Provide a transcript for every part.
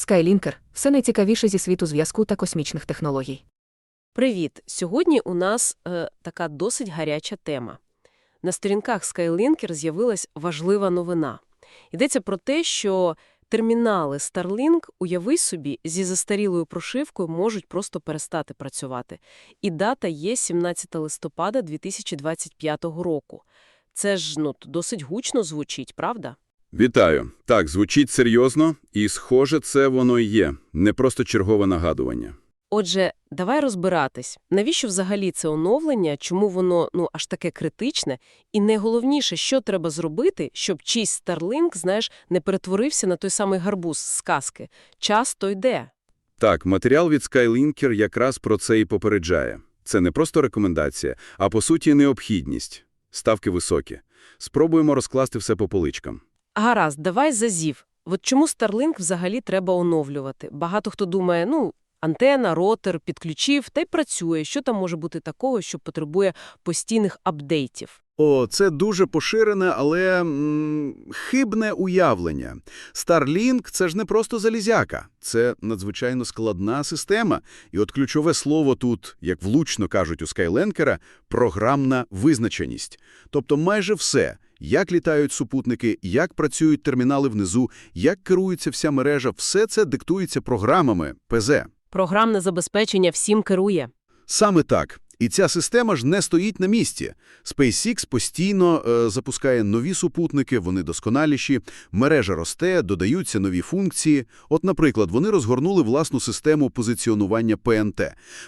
Skylinker – все найцікавіше зі світу зв'язку та космічних технологій. Привіт! Сьогодні у нас е, така досить гаряча тема. На сторінках Skylinker з'явилась важлива новина. Йдеться про те, що термінали Starlink, уяви собі, зі застарілою прошивкою можуть просто перестати працювати. І дата є 17 листопада 2025 року. Це ж ну, досить гучно звучить, правда? Вітаю. Так, звучить серйозно, і, схоже, це воно і є. Не просто чергове нагадування. Отже, давай розбиратись, навіщо взагалі це оновлення, чому воно ну аж таке критичне, і найголовніше, що треба зробити, щоб чийсь Starlink, знаєш, не перетворився на той самий гарбуз з сказки. Час то йде. Так, матеріал від Skylinker якраз про це і попереджає. Це не просто рекомендація, а по суті необхідність. Ставки високі. Спробуємо розкласти все по поличкам. Гаразд, давай за зів. От чому Starlink взагалі треба оновлювати? Багато хто думає, ну, антена, ротор, підключив, та й працює. Що там може бути такого, що потребує постійних апдейтів? О, це дуже поширене, але м, хибне уявлення. Starlink – це ж не просто залізяка. Це надзвичайно складна система. І от ключове слово тут, як влучно кажуть у Skylankера, програмна визначеність. Тобто майже все – як літають супутники, як працюють термінали внизу, як керується вся мережа – все це диктується програмами ПЗ. Програмне забезпечення всім керує. Саме так. І ця система ж не стоїть на місці. SpaceX постійно е, запускає нові супутники, вони досконаліші, мережа росте, додаються нові функції. От, наприклад, вони розгорнули власну систему позиціонування ПНТ.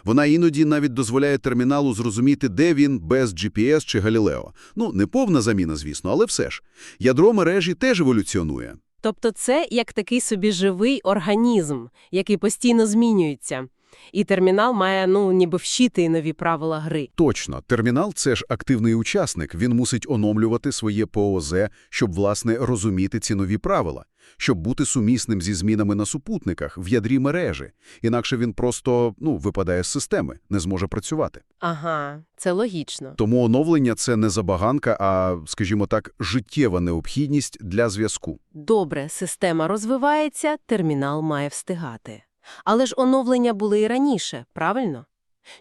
Вона іноді навіть дозволяє терміналу зрозуміти, де він без GPS чи Галілео. Ну, не повна заміна, звісно, але все ж. Ядро мережі теж еволюціонує. Тобто це як такий собі живий організм, який постійно змінюється. І термінал має, ну, ніби вщити нові правила гри. Точно, термінал – це ж активний учасник, він мусить оновлювати своє ПОЗ, щоб, власне, розуміти ці нові правила, щоб бути сумісним зі змінами на супутниках, в ядрі мережі. Інакше він просто, ну, випадає з системи, не зможе працювати. Ага, це логічно. Тому оновлення – це не забаганка, а, скажімо так, життєва необхідність для зв'язку. Добре, система розвивається, термінал має встигати. Але ж оновлення були і раніше, правильно?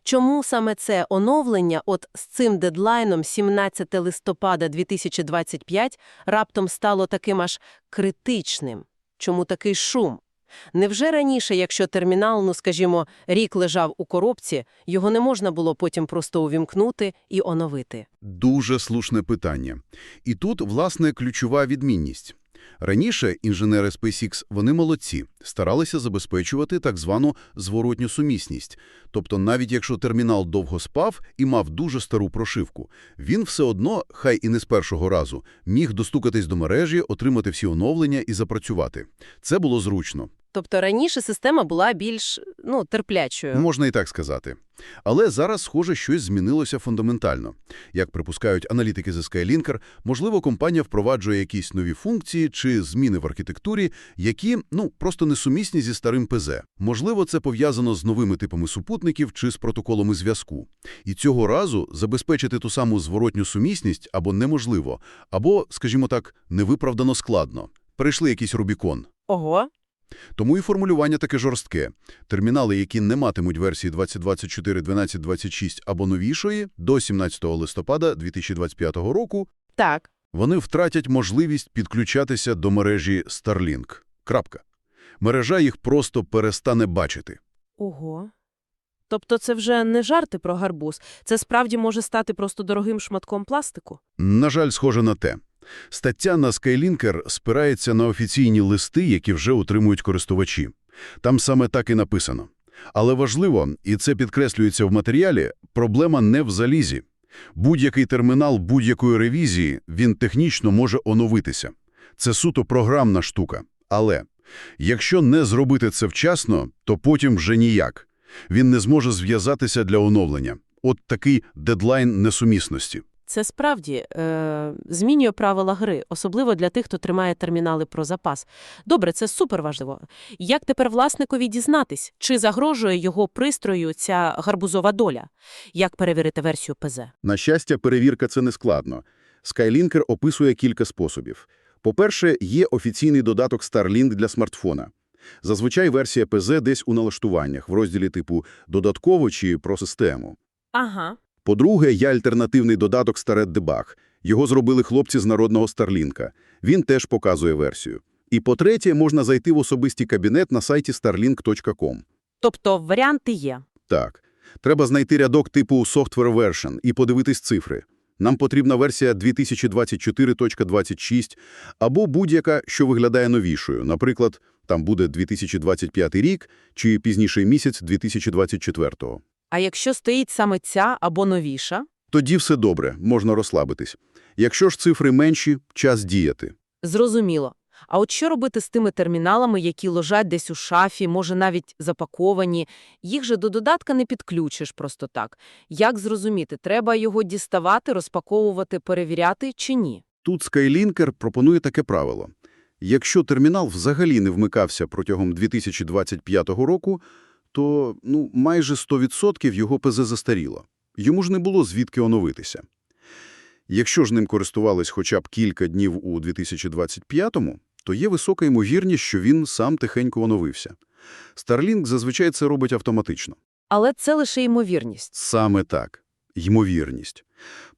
Чому саме це оновлення от з цим дедлайном 17 листопада 2025 раптом стало таким аж критичним? Чому такий шум? Невже раніше, якщо термінал, ну скажімо, рік лежав у коробці, його не можна було потім просто увімкнути і оновити? Дуже слушне питання. І тут, власне, ключова відмінність. Раніше інженери SpaceX, вони молодці, старалися забезпечувати так звану зворотню сумісність. Тобто навіть якщо термінал довго спав і мав дуже стару прошивку, він все одно, хай і не з першого разу, міг достукатись до мережі, отримати всі оновлення і запрацювати. Це було зручно. Тобто раніше система була більш, ну, терплячою. Можна і так сказати. Але зараз, схоже, щось змінилося фундаментально. Як припускають аналітики з Skylinker, можливо, компанія впроваджує якісь нові функції чи зміни в архітектурі, які, ну, просто несумісні зі старим ПЗ. Можливо, це пов'язано з новими типами супутників чи з протоколами зв'язку. І цього разу забезпечити ту саму зворотню сумісність або неможливо, або, скажімо так, невиправдано складно. Перейшли якийсь Рубікон. Ого, Тому і формулювання таке жорстке. Термінали, які не матимуть версії 2024, 1226 або новішої, до 17 листопада 2025 року, так. вони втратять можливість підключатися до мережі Starlink. Крапка. Мережа їх просто перестане бачити. Ого. Тобто це вже не жарти про гарбуз, це справді може стати просто дорогим шматком пластику? На жаль, схоже на те. Стаття на Skylinker спирається на офіційні листи, які вже отримують користувачі. Там саме так і написано. Але важливо, і це підкреслюється в матеріалі, проблема не в залізі. Будь-який термінал будь-якої ревізії, він технічно може оновитися. Це суто програмна штука. Але якщо не зробити це вчасно, то потім вже ніяк. Він не зможе зв'язатися для оновлення. От такий дедлайн несумісності. Це справді е, змінює правила гри, особливо для тих, хто тримає термінали про запас. Добре, це супер важливо. Як тепер власникові дізнатись, чи загрожує його пристрою ця гарбузова доля? Як перевірити версію ПЗ? На щастя, перевірка – це не складно. Skylinker описує кілька способів. По-перше, є офіційний додаток Starlink для смартфона. Зазвичай версія ПЗ десь у налаштуваннях, в розділі типу «Додатково» чи «Про систему». Ага. По-друге, є альтернативний додаток Starret Debug. Його зробили хлопці з народного Старлінка. Він теж показує версію. І по-третє, можна зайти в особистий кабінет на сайті starlink.com. Тобто варіанти є. Так, треба знайти рядок типу Software Version і подивитись цифри. Нам потрібна версія 2024.26 або будь-яка, що виглядає новішою. Наприклад, там буде 2025 рік чи пізніший місяць 2024-го. А якщо стоїть саме ця або новіша? Тоді все добре, можна розслабитись. Якщо ж цифри менші, час діяти. Зрозуміло. А от що робити з тими терміналами, які лежать десь у шафі, може навіть запаковані? Їх же до додатка не підключиш просто так. Як зрозуміти, треба його діставати, розпаковувати, перевіряти чи ні? Тут Skylinker пропонує таке правило. Якщо термінал взагалі не вмикався протягом 2025 року, то ну, майже 100% його ПЗ застаріло. Йому ж не було звідки оновитися. Якщо ж ним користувались хоча б кілька днів у 2025-му, то є висока ймовірність, що він сам тихенько оновився. Starlink зазвичай це робить автоматично. Але це лише ймовірність. Саме так. Ймовірність.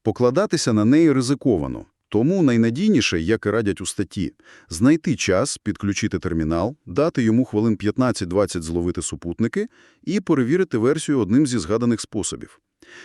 Покладатися на неї ризиковано. Тому найнадійніше, як і радять у статті, знайти час, підключити термінал, дати йому хвилин 15-20 зловити супутники і перевірити версію одним зі згаданих способів.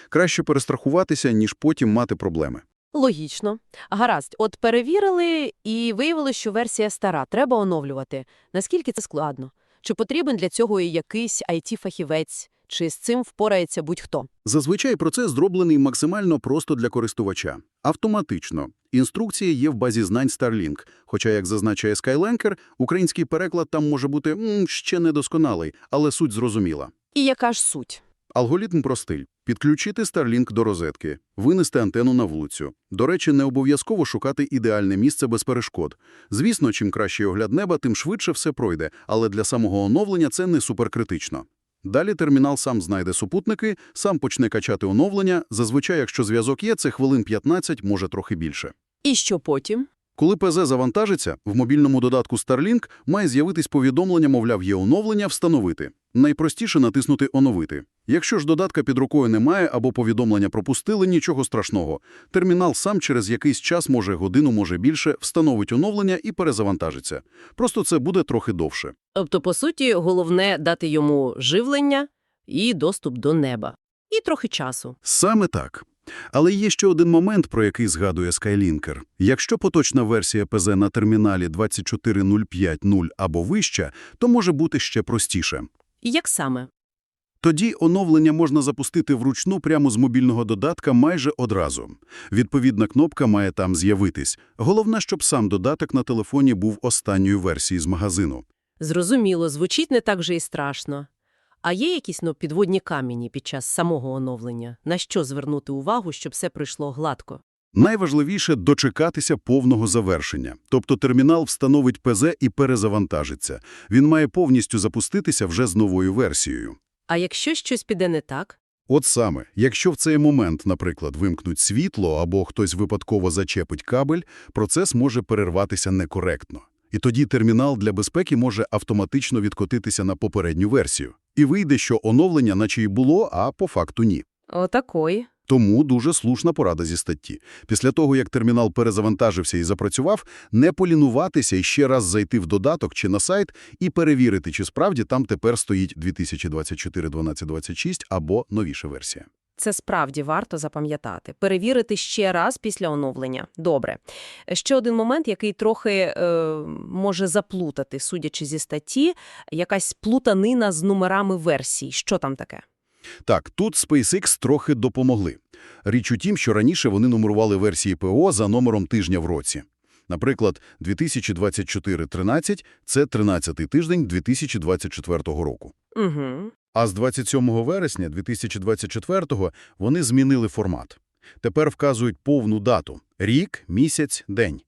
Краще перестрахуватися, ніж потім мати проблеми. Логічно. Гаразд, от перевірили і виявили, що версія стара, треба оновлювати. Наскільки це складно? Чи потрібен для цього і якийсь IT-фахівець? Чи з цим впорається будь-хто? Зазвичай процес зроблений максимально просто для користувача. Автоматично. Інструкція є в базі знань Starlink, хоча, як зазначає Skylanker, український переклад там може бути м, ще недосконалий, але суть зрозуміла. І яка ж суть? Алгоритм простий. Підключити Starlink до розетки, винести антенну на вулицю. До речі, не обов'язково шукати ідеальне місце без перешкод. Звісно, чим кращий огляд неба, тим швидше все пройде, але для самого оновлення це не суперкритично. Далі термінал сам знайде супутники, сам почне качати оновлення. Зазвичай, якщо зв'язок є, це хвилин 15, може трохи більше. І що потім? Коли ПЗ завантажиться, в мобільному додатку Starlink має з'явитись повідомлення, мовляв, є оновлення, встановити. Найпростіше натиснути «Оновити». Якщо ж додатка під рукою немає або повідомлення пропустили, нічого страшного. Термінал сам через якийсь час, може годину, може більше, встановить оновлення і перезавантажиться. Просто це буде трохи довше. Тобто, по суті, головне дати йому живлення і доступ до неба. І трохи часу. Саме так. Але є ще один момент, про який згадує Skylinker. Якщо поточна версія ПЗ на терміналі 24050 або вища, то може бути ще простіше. І як саме? Тоді оновлення можна запустити вручну прямо з мобільного додатка майже одразу. Відповідна кнопка має там з'явитись. Головне, щоб сам додаток на телефоні був останньою версією з магазину. Зрозуміло, звучить не так же і страшно. А є якісь ну, підводні камені під час самого оновлення? На що звернути увагу, щоб все пройшло гладко? Найважливіше – дочекатися повного завершення. Тобто термінал встановить ПЗ і перезавантажиться. Він має повністю запуститися вже з новою версією. А якщо щось піде не так? От саме, якщо в цей момент, наприклад, вимкнуть світло або хтось випадково зачепить кабель, процес може перерватися некоректно. І тоді термінал для безпеки може автоматично відкотитися на попередню версію. І вийде, що оновлення наче й було, а по факту ні. Отакої. Тому дуже слушна порада зі статті. Після того, як термінал перезавантажився і запрацював, не полінуватися і ще раз зайти в додаток чи на сайт і перевірити, чи справді там тепер стоїть 2024-1226 або новіша версія. Це справді варто запам'ятати. Перевірити ще раз після оновлення. Добре. Ще один момент, який трохи е, може заплутати, судячи зі статті, якась плутанина з номерами версій. Що там таке? Так, тут SpaceX трохи допомогли. Річ у тім, що раніше вони нумерували версії ПО за номером тижня в році. Наприклад, 2024-13 – це 13-й тиждень 2024 року. Угу. А з 27 вересня 2024 вони змінили формат. Тепер вказують повну дату – рік, місяць, день.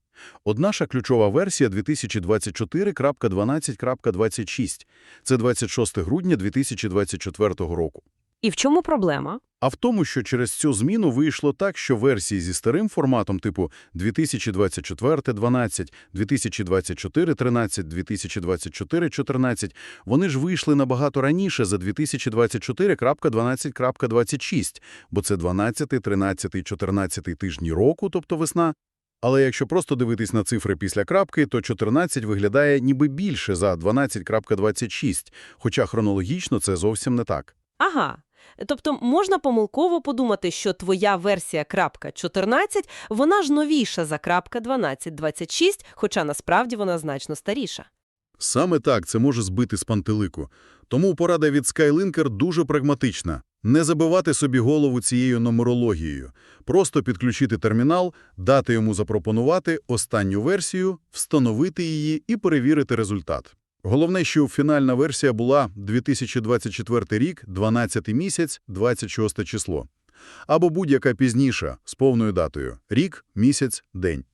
Однаша ключова версія 2024.12.26. Це 26 грудня 2024 року. І в чому проблема? А в тому, що через цю зміну вийшло так, що версії зі старим форматом типу 2024 – 12, 2024 – 13, 2024 – 14, вони ж вийшли набагато раніше за 2024.12.26, бо це 12, 13, 14 тижні року, тобто весна. Але якщо просто дивитись на цифри після крапки, то 14 виглядає ніби більше за 12.26, хоча хронологічно це зовсім не так. Ага. Тобто можна помилково подумати, що твоя версія крапка 14, вона ж новіша за крапка 12.26, хоча насправді вона значно старіша. Саме так це може збити з пантелику. Тому порада від Skylinker дуже прагматична. Не забивати собі голову цією нумерологією. Просто підключити термінал, дати йому запропонувати останню версію, встановити її і перевірити результат. Головне, що фінальна версія була 2024 рік, 12 місяць, 26 число. Або будь-яка пізніша, з повною датою – рік, місяць, день.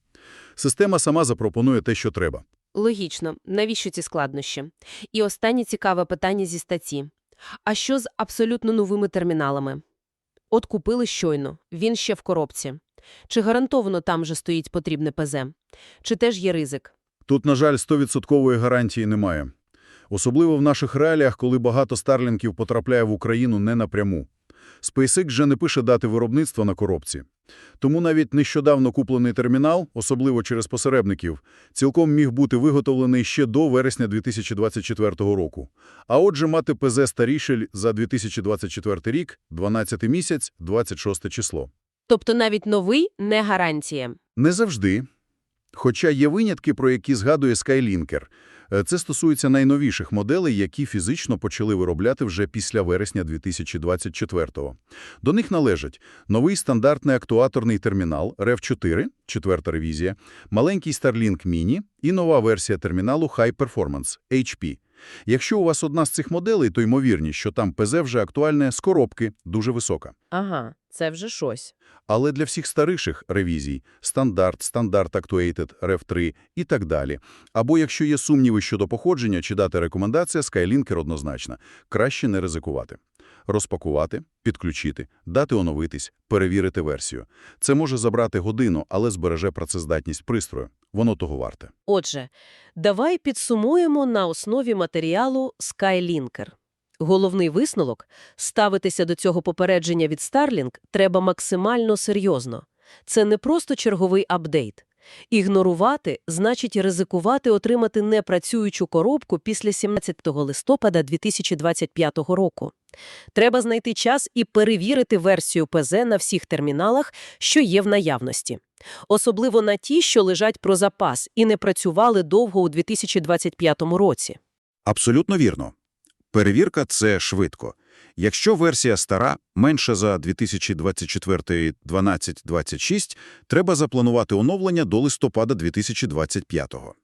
Система сама запропонує те, що треба. Логічно. Навіщо ці складнощі? І останнє цікаве питання зі статті. А що з абсолютно новими терміналами? От купили щойно, він ще в коробці. Чи гарантовано там же стоїть потрібне ПЗ? Чи теж є ризик? Тут, на жаль, 100% гарантії немає. Особливо в наших реаліях, коли багато старлінків потрапляє в Україну не напряму. SpaceX вже не пише дати виробництва на коробці. Тому навіть нещодавно куплений термінал, особливо через посередників, цілком міг бути виготовлений ще до вересня 2024 року. А отже, мати ПЗ старішель за 2024 рік, 12 місяць, 26 число. Тобто навіть новий – не гарантія. Не завжди. Хоча є винятки, про які згадує Skylinker. Е, Це стосується найновіших моделей, які фізично почали виробляти вже після вересня 2024-го. До них належать новий стандартний актуаторний термінал REV4, четверта ревізія, маленький Starlink Mini і нова версія терміналу High Performance – HP. Якщо у вас одна з цих моделей, то ймовірність, що там ПЗ вже актуальне з коробки, дуже висока. Ага, це вже щось. Але для всіх старіших ревізій – стандарт, стандарт Actuated, REV3 і так далі. Або якщо є сумніви щодо походження чи дати рекомендація, Skylinker однозначна. Краще не ризикувати. Розпакувати, підключити, дати оновитись, перевірити версію. Це може забрати годину, але збереже працездатність пристрою. Воно того варте. Отже, давай підсумуємо на основі матеріалу Skylinker. Головний висновок – ставитися до цього попередження від Starlink треба максимально серйозно. Це не просто черговий апдейт. Ігнорувати – значить ризикувати отримати непрацюючу коробку після 17 листопада 2025 року. Треба знайти час і перевірити версію ПЗ на всіх терміналах, що є в наявності. Особливо на ті, що лежать про запас і не працювали довго у 2025 році. Абсолютно вірно. Перевірка – це швидко. Якщо версія стара, менше за 2024 12.26, треба запланувати оновлення до листопада 2025-го.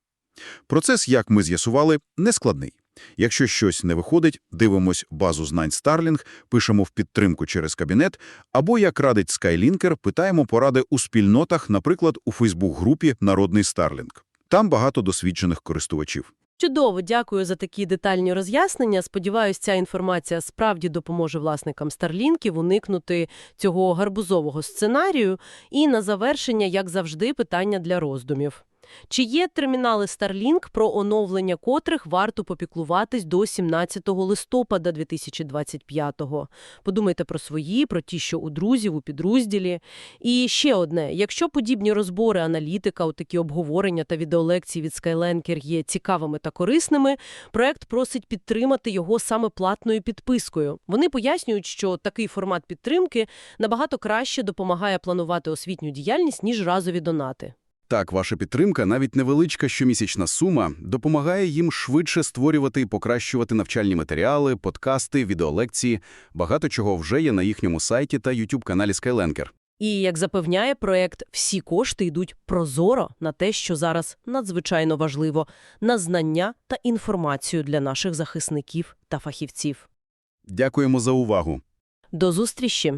Процес, як ми з'ясували, нескладний. Якщо щось не виходить, дивимось базу знань Starlink, пишемо в підтримку через кабінет, або, як радить Skylinker, питаємо поради у спільнотах, наприклад, у Фейсбук-групі «Народний Starlink». Там багато досвідчених користувачів. Чудово, дякую за такі детальні роз'яснення. Сподіваюсь, ця інформація справді допоможе власникам Старлінків уникнути цього гарбузового сценарію. І на завершення, як завжди, питання для роздумів. Чи є термінали Starlink, про оновлення котрих варто попіклуватись до 17 листопада 2025-го? Подумайте про свої, про ті, що у друзів, у підрозділі. І ще одне. Якщо подібні розбори аналітика, такі обговорення та відеолекції від Skylinker є цікавими та корисними, проект просить підтримати його саме платною підпискою. Вони пояснюють, що такий формат підтримки набагато краще допомагає планувати освітню діяльність, ніж разові донати. Так, ваша підтримка, навіть невеличка щомісячна сума, допомагає їм швидше створювати і покращувати навчальні матеріали, подкасти, відеолекції. Багато чого вже є на їхньому сайті та YouTube-каналі Skylenker. І, як запевняє проект, всі кошти йдуть прозоро на те, що зараз надзвичайно важливо – на знання та інформацію для наших захисників та фахівців. Дякуємо за увагу. До зустрічі!